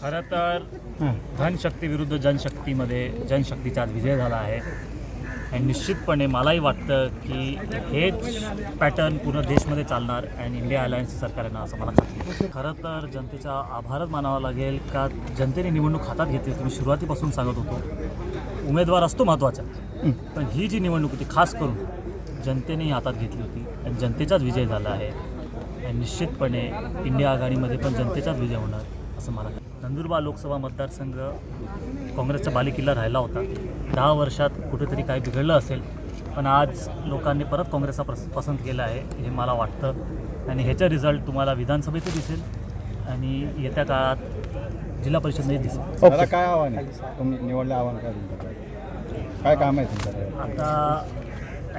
खरं तर धनशक्ती विरुद्ध जनशक्तीमध्ये जनशक्तीचा आज विजय झाला आहे. आणि निश्चितपणे मलाही वाटतं की हेच पॅटर्न पूर्ण देशमध्ये चालणार आणि इंडिया अलायन्सची सरकार येणार असं मला आहे. खरं तर जनतेचा आभारच मानावा लागेल का? जनतेने निवडणूक हातात घेतली होती. मी सुरुवातीपासून सांगत होतो उमेदवार असतो महत्त्वाचा पण ही जी निवडणूक होती खास करून जनतेने हातात घेतली होती आणि जनतेचाच विजय झाला आहे. आणि निश्चितपणे इंडिया आघाडीमध्ये पण जनतेचाच विजय होणार असं मला वाटतं. नंदुरबार लोकसभा मतदारसंघ काँग्रेसचा बालेकिल्ला राहिला होता. दहा वर्षात कुठेतरी काय बिघडलं असेल पण आज लोकांनी परत काँग्रेसचा प्रस पसंत केला आहे हे मला वाटतं. आणि ह्याचा रिझल्ट तुम्हाला विधानसभेतही दिसेल आणि येत्या काळात जिल्हा परिषदमध्ये दिसेल. काय आव्हान आहे? तुम्ही निवडलं आव्हान काय काय काम आहे तुमच्याकडे? आता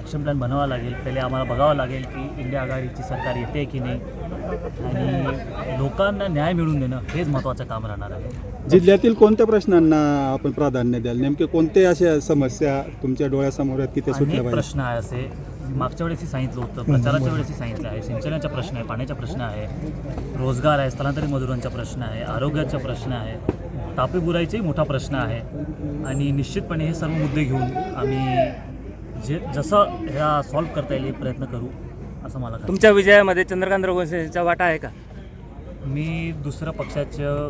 ॲक्शन प्लॅन बनवावा लागेल. पहिले आम्हाला बघावं लागेल की इंडिया आघाडीची सरकार येते की नाही. आणि लोकांना न्याय मिळवून देणं हेच महत्त्वाचं काम राहणार आहे. जिल्ह्यातील कोणत्या प्रश्नांना आपण प्राधान्य द्याल? नेमके कोणते अशा समस्या तुमच्या डोळ्यासमोर आहेत की ते पाहिजे? प्रश्न आहे असे. मागच्या वेळेसही सांगितलं होतं प्रचाराच्या वेळेसही सांगितलं आहे. सिंचनाचा प्रश्न आहे पाण्याचा प्रश्न आहे रोजगार आहे स्थलांतरित मजुरांचा प्रश्न आहे आरोग्याचा प्रश्न आहे तापी बुराईचाही मोठा प्रश्न आहे. आणि निश्चितपणे हे सर्व मुद्दे घेऊन आम्ही जे जसं ह्या सॉल्व्ह करता येईल हे प्रयत्न करू असं मला तुमच्या विजयामध्ये चंद्रकांत रघुवंशीचा वाटा आहे का? मी दुसऱ्या पक्षाचं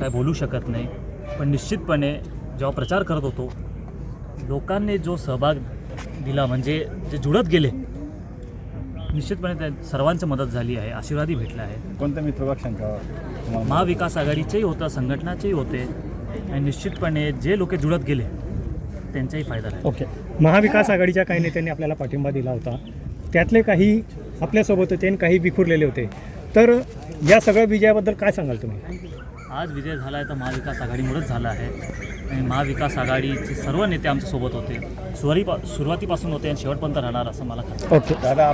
काय बोलू शकत नाही पण निश्चितपणे जेव्हा प्रचार करत होतो लोकांनी जो सहभाग दिला म्हणजे जे जुळत गेले निश्चितपणे त्या सर्वांची मदत झाली आहे आशीर्वादही भेटला आहे. कोणत्या मित्रपक्षांचा तुम्हाला महाविकास आघाडीचेही होतं संघटनाचेही होते आणि निश्चितपणे जे लोक जुळत गेले त्यांचाही फायदा राहील ओके. महाविकास आघाडीच्या काही नेत्यांनी आपल्याला पाठिंबा दिला होता. त्यातले काही आपल्यासोबत होते आणि काही विखुरलेले होते. तर या सगळ्या विजयाबद्दल काय सांगाल तुम्ही? आज विजय झाला आहे तर महाविकास आघाडीमुळेच झाला आहे. आणि महाविकास आघाडीचे सर्व नेते आमच्यासोबत होते. सुरुवाती सुरुवातीपासून होते आणि शेवटपर्यंत राहणार असं मला. ओके. दादा